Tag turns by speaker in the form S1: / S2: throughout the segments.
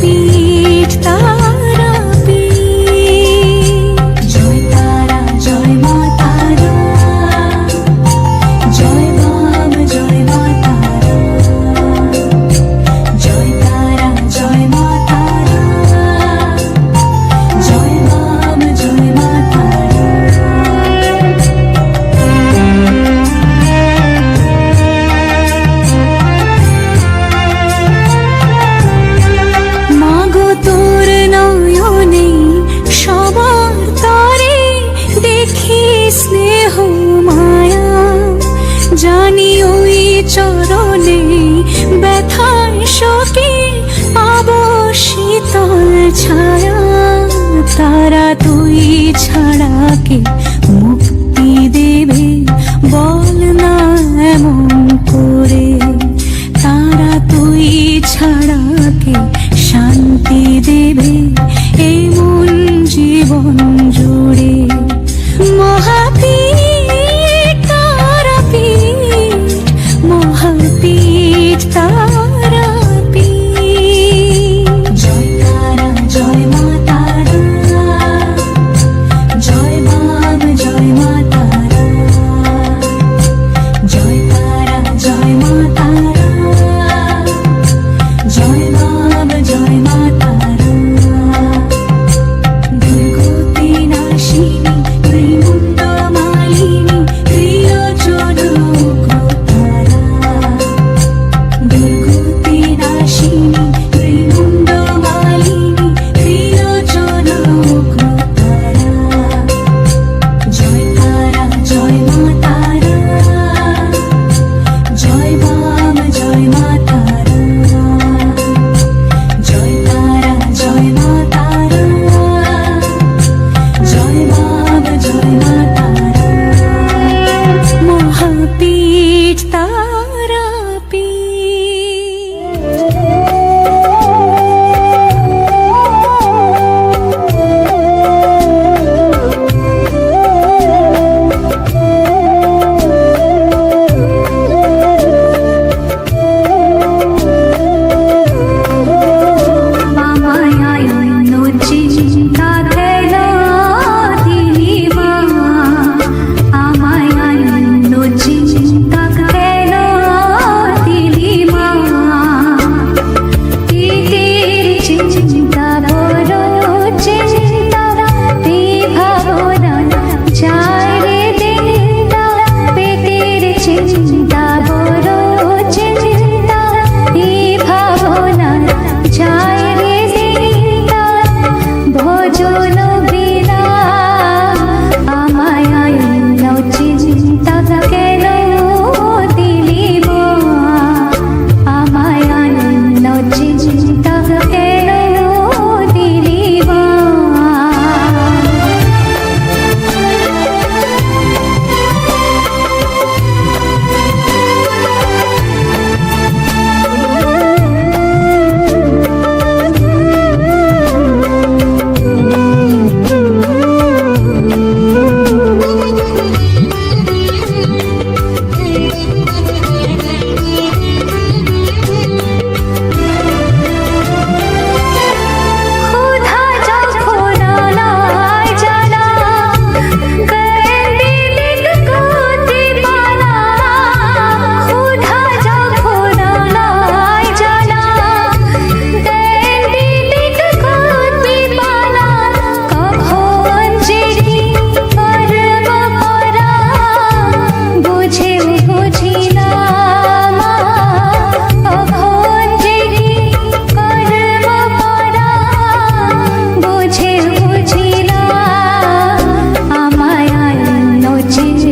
S1: be চরণে ব্যথায় শোকে আবশীতল ছায়া তারা তুই ছাড়া কে de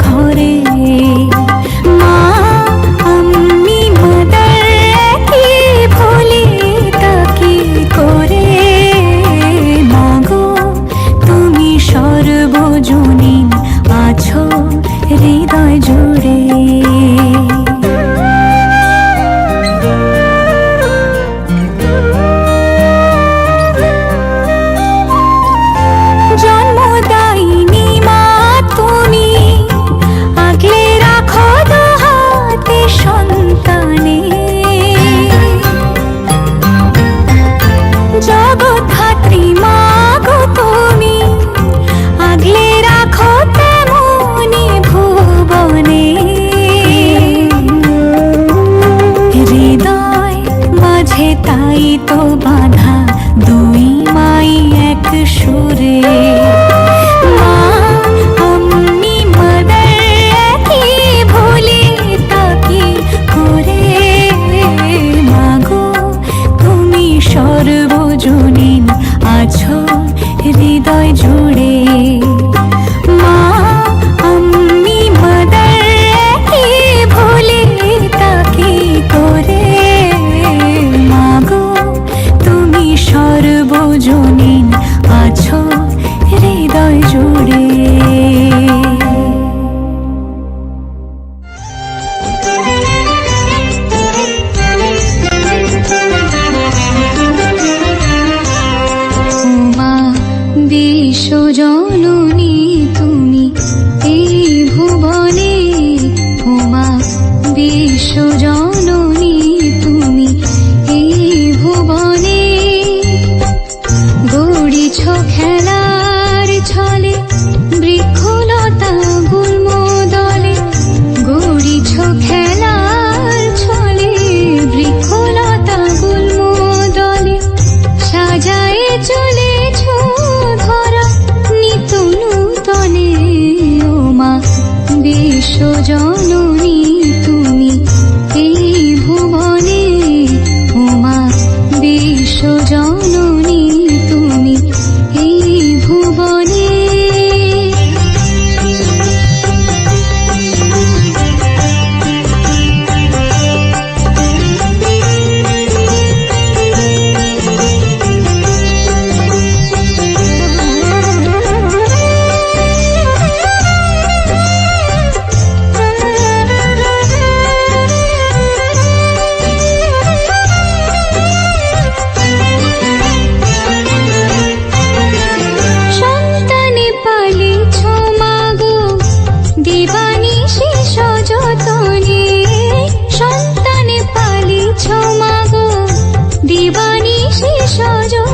S1: ঘরে 这就